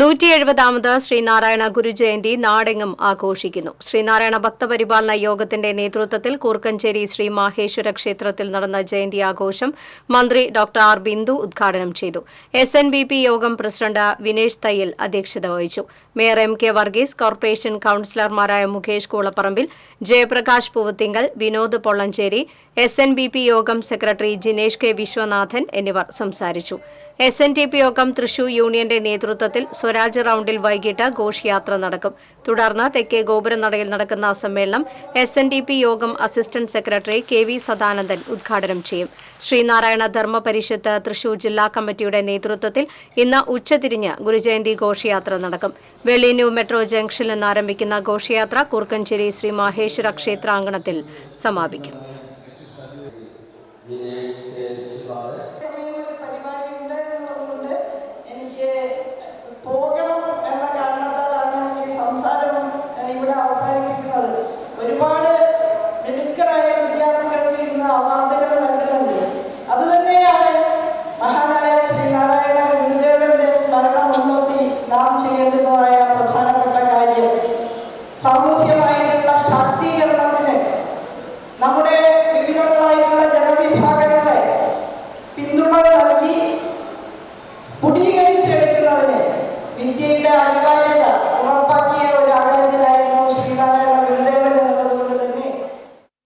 നൂറ്റി എഴുപതാമത് ശ്രീനാരായണ ഗുരുജയന്തി നാടെങ്ങും ആഘോഷിക്കുന്നു. ശ്രീനാരായണ ഭക്തപരിപാലന യോഗത്തിന്റെ നേതൃത്വത്തിൽ കൂർക്കഞ്ചേരി ശ്രീ മാഹേശ്വര ക്ഷേത്രത്തിൽ നടന്ന ജയന്തി ആഘോഷം മന്ത്രി ഡോക്ടർ ആർ ബിന്ദു ഉദ്ഘാടനം ചെയ്തു. S N B P Yogam president Vinesh Thayyil അധ്യക്ഷത വഹിച്ചു. Mayor M K Varghese corporation കൌൺസിലർമാരായ Mukesh Koolapparambil Jayaprakash Poovathinkal Vinod Pollanchery S N B P Yogam secretary Jinesh K Viswanathan എന്നിവർ സംസാരിച്ചു. എസ് എൻ ടി പി യോഗം തൃശൂർ യൂണിയന്റെ നേതൃത്വത്തിൽ സ്വരാജ് റൌണ്ടിൽ വൈകിട്ട് ഘോഷയാത്ര നടക്കും. തുടർന്ന് തെക്കേ ഗോപുരനടയിൽ നടക്കുന്ന സമ്മേളനം S N D P Yogam assistant secretary K V Sadanandan ഉദ്ഘാടനം ചെയ്യും. ശ്രീനാരായണ ധർമ്മ പരിഷത്ത് തൃശൂർ ജില്ലാ കമ്മിറ്റിയുടെ നേതൃത്വത്തിൽ ഇന്ന് ഉച്ചതിരിഞ്ഞ് ഗുരുജയന്തി ഘോഷയാത്ര നടക്കും. വെള്ളിന്യൂ മെട്രോ ജംഗ്ഷനിൽ നിന്ന് ആരംഭിക്കുന്ന ഘോഷയാത്ര കുറുക്കഞ്ചേരി ശ്രീ മഹേശ്വര ക്ഷേത്രാങ്കണത്തിൽ സമാപിക്കും. ചെയ്യേണ്ടതായ പ്രധാനപ്പെട്ട കാര്യം. സാമൂഹ്യമായിട്ടുള്ള ശാക്തീകരണത്തിന് നമ്മുടെ വിവിധങ്ങളായിട്ടുള്ള ജനവിഭാഗങ്ങളെ പിന്തുണ നൽകി സ്ഫുടീകരിച്ചെടുക്കുന്നതിന് വിദ്യയുടെ അനിവാര്യത